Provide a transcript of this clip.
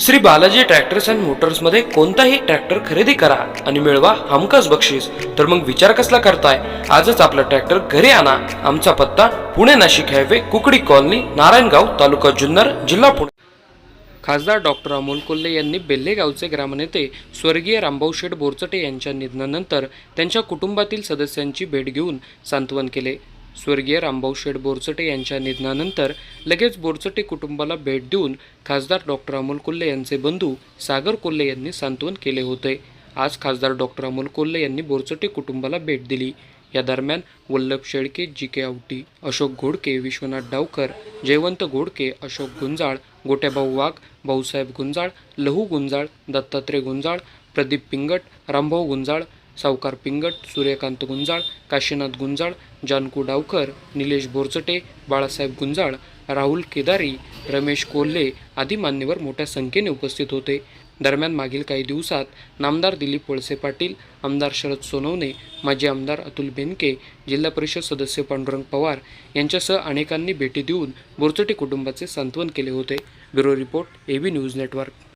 Shri Balaji tractors and मोटर्समध्ये कोणताही tractor खरेदी करा आणि मिळवा हमखास बक्षीस. तर मग विचार कसला करताय? आजच आपला ट्रॅक्टर घरी आणा. आमचा पत्ता पुणे नाशिक हायवे कुकडी कॉलनी नारायणगाव तालुका जुन्नर जिल्हा पुणे. खासदार डॉक्टर अमोल कोल्हे यांनी बेल्हेगावचे ग्रामनेते स्वर्गीय रामभाऊ शेठ बोरचटे यांच्या निधनानंतर त्यांच्या कुटुंबातील सदस्यांची भेट घेऊन सांत्वन केले. स्वर्गीय रामभाऊ शेठ बोरचटे यांच्या निधनानंतर लगेच बोरचटे कुटुंबाला भेट देऊन खासदार डॉक्टर अमोल कोल्हे यांचे बंधू सागर कोल्हे यांनी सांत्वन केले होते. आज खासदार डॉक्टर अमोल कोल्हे यांनी बोरचटे कुटुंबाला भेट दिली. या दरम्यान वल्लभ शेळके जी के आवटी अशोक घोडके विश्वनाथ डावकर जयवंत घोडके अशोक गुंजाळ गोट्याभाऊ वाघ भाऊसाहेब गुंजाळ लहू गुंजाळ दत्तात्रय गुंजाळ प्रदीप पिंगट रामभाऊ गुंजाळ सावकार पिंगट सूर्यकांत गुंजाळ काशीनाथ गुंजाळ जानकू डावकर निलेश बोरचटे बाळासाहेब गुंजाळ राहुल केदारी रमेश कोल्हे आदी मान्यवर मोठ्या संख्येने उपस्थित होते. दरम्यान मागील काही दिवसात नामदार दिलीप वळसे पाटील आमदार शरद सोनवणे माजी आमदार अतुल बेनके जिल्हा परिषद सदस्य पांडुरंग पवार यांच्यासह अनेकांनी भेटी देऊन बोरचटे कुटुंबाचे सांत्वन केले होते. Bureau report AB news network.